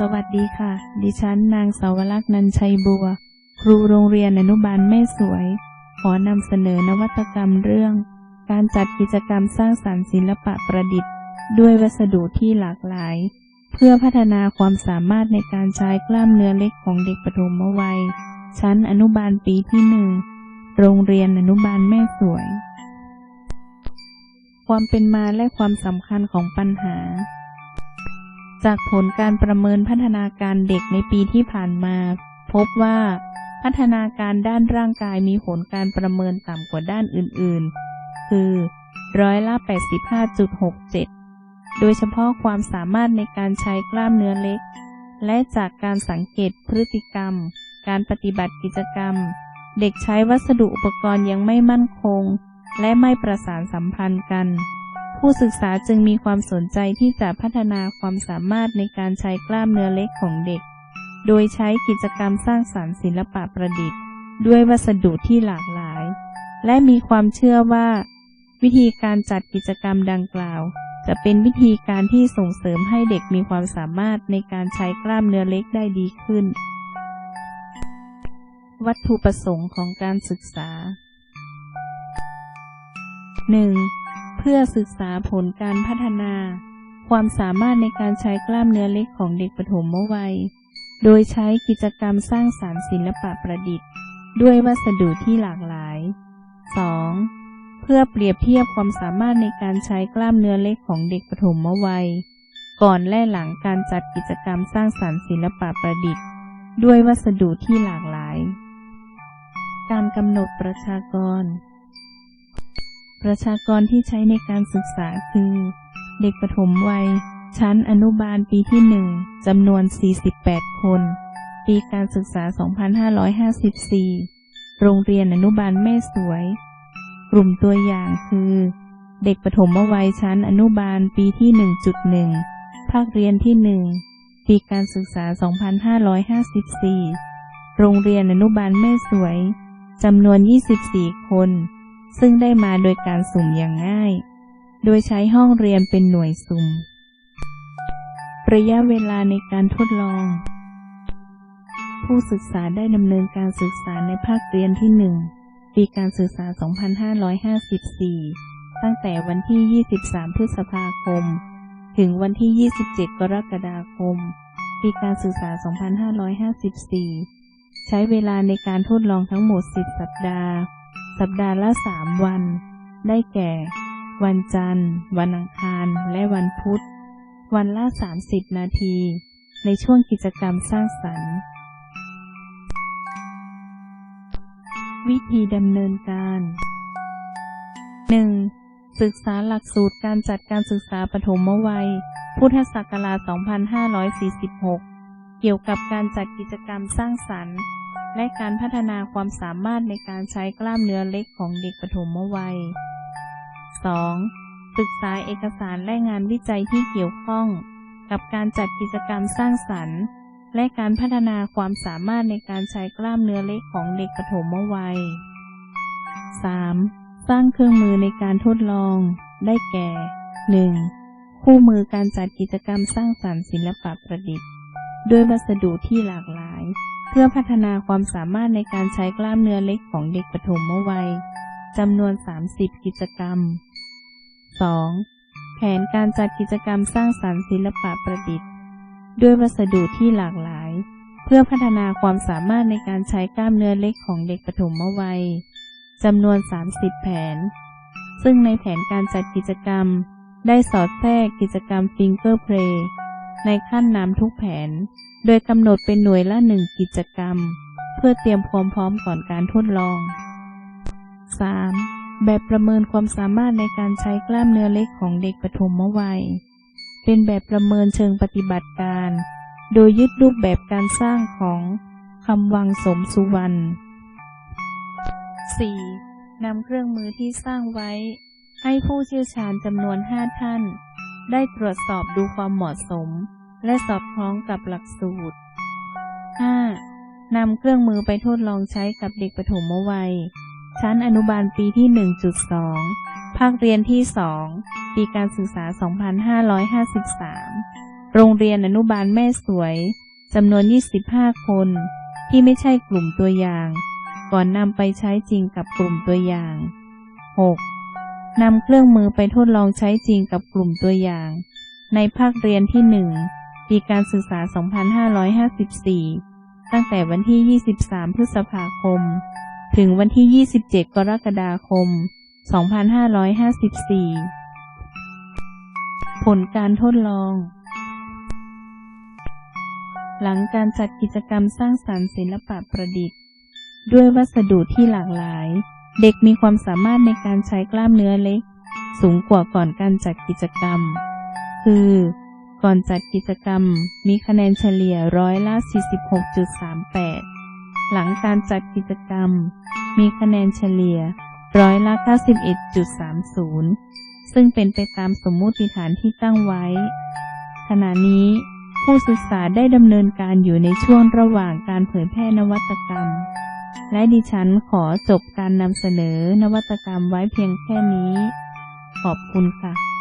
สวัสดีค่ะ ดิฉันนางสาวลักษ์นันชัยบัว ครูโรงเรียนอนุบาลแม่สวย ขอนำเสนอนวัตกรรมเรื่อง การจัดกิจกรรมสร้างสรรค์ศิลปะประดิษฐ์ ด้วยวัสดุที่หลากหลาย เพื่อพัฒนาความสามารถในการใช้กล้ามเนื้อเล็กของเด็กปฐมวัย ชั้นอนุบาลปีที่หนึ่งโรงเรียนอนุบาลแม่สวย ความเป็นมาและความสำคัญของปัญหา จากผลการประเมินพัฒนาการเด็กในปีที่ผ่านมา พบว่าพัฒนาการด้านร่างกายมีผลการประเมินต่ำกว่าด้านอื่นๆ คือร้อยละ85.67 โดยเฉพาะความสามารถในการใช้กล้ามเนื้อเล็ก และจากการสังเกตพฤติกรรม การปฏิบัติกิจกรรม เด็กใช้วัสดุอุปกรณ์ยังไม่มั่นคง และไม่ประสานสัมพันธ์กัน ผู้ศึกษาจึงมีความสนใจที่จะพัฒนาความสามารถในการใช้กล้ามเนื้อเล็กของเด็ก โดยใช้กิจกรรมสร้างสรรค์ศิลปะประดิษฐ์ ด้วยวัสดุที่หลากหลาย และมีความเชื่อว่า วิธีการจัดกิจกรรมดังกล่าว จะเป็นวิธีการที่ส่งเสริมให้เด็กมีความสามารถในการใช้กล้ามเนื้อเล็กได้ดีขึ้น วัตถุประสงค์ของการศึกษา 1. เพื่อศึกษาผลการพัฒนา ความสามารถในการใช้กล้ามเนื้อเล็กของเด็กปฐมวัย โดยใช้กิจกรรมสร้างสารรค์ศิลปะประดิษฐ์ ด้วยวัสดุที่หลากหลาย 2. เพื่อเปรียบเทียบความสามารถในการใช้กล้ามเนื้อเล็กของเด็กปฐมวัย ก่อนและหลังการจัดกิจกรรมสร้างสารรค์ศิลปะประดิษฐ์ ด้วยวัสดุที่หลากหลาย การกำหนดประชากร ประชากรที่ใช้ในการศึกษาคือ เด็กปฐมวัย ชั้นอนุบาลปีที่หนึ่งจำนวน 48 คน ปีการศึกษา 2554 โรงเรียนอนุบาลแม่สวย กลุ่มตัวอย่างคือ เด็กปฐมวัยชั้นอนุบาลปีที่ 1.1 ภาคเรียนที่ 1 ปีการศึกษา 2554 โรงเรียนอนุบาลแม่สวยจำนวน 24 คน ซึ่งได้มาโดยการสุ่มอย่างง่าย โดยใช้ห้องเรียนเป็นหน่วยสุ่ม ระยะเวลาในการทดลอง ผู้ศึกษาได้ดำเนินการศึกษาในภาคเรียนที่ 1 ปีการศึกษา 2554 ตั้งแต่วันที่ 23 พฤษภาคม ถึงวันที่ 27 กรกฎาคม ปีการศึกษา 2554 ใช้เวลาในการทดลองทั้งหมด 10 สัปดาห์ สัปดาห์ละสามวัน ได้แก่ วันจันทร์ วันอังคาร และวันพุธ วันละสามสิบนาที ในช่วงกิจกรรมสร้างสรรค์ วิธีดำเนินการ 1. ศึกษาหลักสูตรการจัดการศึกษาปฐมวัย พุทธศักราช 2546 เกี่ยวกับการจัดกิจกรรมสร้างสรรค์ และการพัฒนาความสามารถในการใช้กล้ามเนื้อเล็กของเด็กปฐมวัย 2. ศึกษาเอกสารและงานวิจัยที่เกี่ยวข้อง กับการจัดกิจกรรมสร้างสรรค์ และการพัฒนาความสามารถในการใช้กล้ามเนื้อเล็กของเด็กปฐมวัย 3. สร้างเครื่องมือในการทดลอง ได้แก่ 1. คู่มือการจัดกิจกรรมสร้างสรรค์ศิลปะประดิษฐ์ ด้วยวัสดุที่หลากหลาย พื่อพัฒนาความสามารถในการใช้กล้ามเนื้อเล็กของเด็กปฐมวัยจำนวน 30 กิจกรรม 2. แผนการจัดกิจกรรมสร้างสรรค์ศิลปะประดิษฐ์ ด้วยวัสดุที่หลากหลาย เพื่อพัฒนาความสามารถในการใช้กล้ามเนื้อเล็กของเด็กปฐมวัยจำนวน 30 แผน ซึ่งในแผนการจัดกิจกรรม ได้สอดแทรกกิจกรรมฟิงเกอร์เพลย์ ในขั้นนำทุกแผน โดยกำหนดเป็นหน่วยละหนึ่งกิจกรรม เพื่อเตรียมความพร้อมก่อนการทดลอง 3. แบบประเมินความสามารถในการใช้กล้ามเนื้อเล็กของเด็กปฐมวัย เป็นแบบประเมินเชิงปฏิบัติการ โดยยึดรูปแบบการสร้างของคำวังสมสุวรรณ 4. นำเครื่องมือที่สร้างไว้ ให้ผู้เชี่ยวชาญจำนวนห้าท่าน ได้ตรวจสอบดูความเหมาะสม และสอดคล้องกับหลักสูตร 5. นำเครื่องมือไปทดลองใช้กับเด็กปฐมวัย ชั้นอนุบาลปีที่ 1.2 ภาคเรียนที่ 2 ปีการศึกษา 2553 โรงเรียนอนุบาลแม่สวยจำนวน 25 คน ที่ไม่ใช่กลุ่มตัวอย่าง ก่อนนำไปใช้จริงกับกลุ่มตัวอย่าง 6. นำเครื่องมือไปทดลองใช้จริงกับกลุ่มตัวอย่าง ในภาคเรียนที่ 1 ปีการศึกษา 2554 ตั้งแต่วันที่ 23 พฤษภาคม ถึงวันที่ 27 กรกฎาคม 2554 ผลการทดลอง หลังการจัดกิจกรรมสร้างสรรค์ศิลปะประดิษฐ์ ด้วยวัสดุที่หลากหลาย เด็กมีความสามารถในการใช้กล้ามเนื้อเล็ก สูงกว่าก่อนการจัดกิจกรรม คือ ก่อนจัดกิจกรรม มีคะแนนเฉลี่ยร้อยละ 46.38 หลังการจัดกิจกรรม มีคะแนนเฉลี่ยร้อยละ 91.30 ซึ่งเป็นไปตามสมมุติฐานที่ตั้งไว้ ขณะนี้ผู้ศึกษาได้ดำเนินการอยู่ในช่วงระหว่างการเผยแพร่นวัตกรรม และดิฉันขอจบการนำเสนอนวัตกรรมไว้เพียงแค่นี้ ขอบคุณค่ะ